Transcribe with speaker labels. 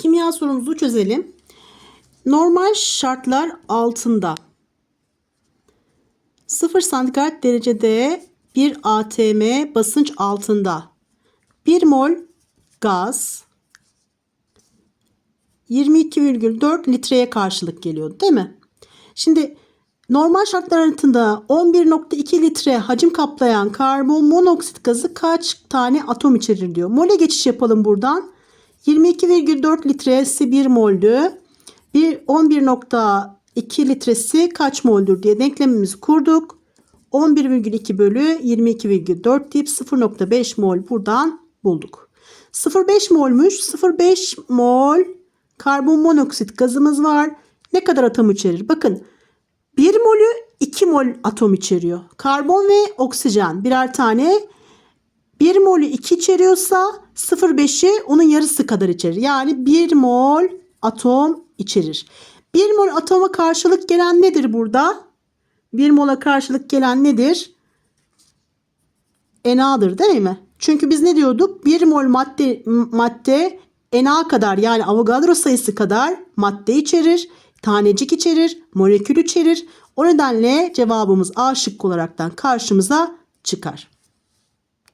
Speaker 1: Kimya sorumuzu çözelim. Normal şartlar altında 0 santigrat derecede bir atm basınç altında 1 mol gaz 22,4 litreye karşılık geliyor değil mi? Şimdi normal şartlar altında 11.2 litre hacim kaplayan karbon monoksit gazı kaç tane atom içerir diyor. Mole geçiş yapalım buradan. 22,4 litresi 1 moldü. Bir 11.2 litresi kaç moldür diye denklemimizi kurduk. 11,2 bölü 22,4 deyip 0.5 mol buradan bulduk. 0,5 molmuş. 0,5 mol karbon monoksit gazımız var. Ne kadar atom içerir? Bakın 1 molü 2 mol atom içeriyor. Karbon ve oksijen birer tane 1 molü 2 içeriyorsa 0,5'i onun yarısı kadar içerir. Yani 1 mol atom içerir. 1 mol atoma karşılık gelen nedir burada? 1 mola karşılık gelen nedir? NA'dır değil mi? Çünkü biz ne diyorduk? 1 mol madde, madde Na kadar yani Avogadro sayısı kadar madde içerir, tanecik içerir, molekül içerir. O nedenle cevabımız A şıkkı olaraktan karşımıza çıkar.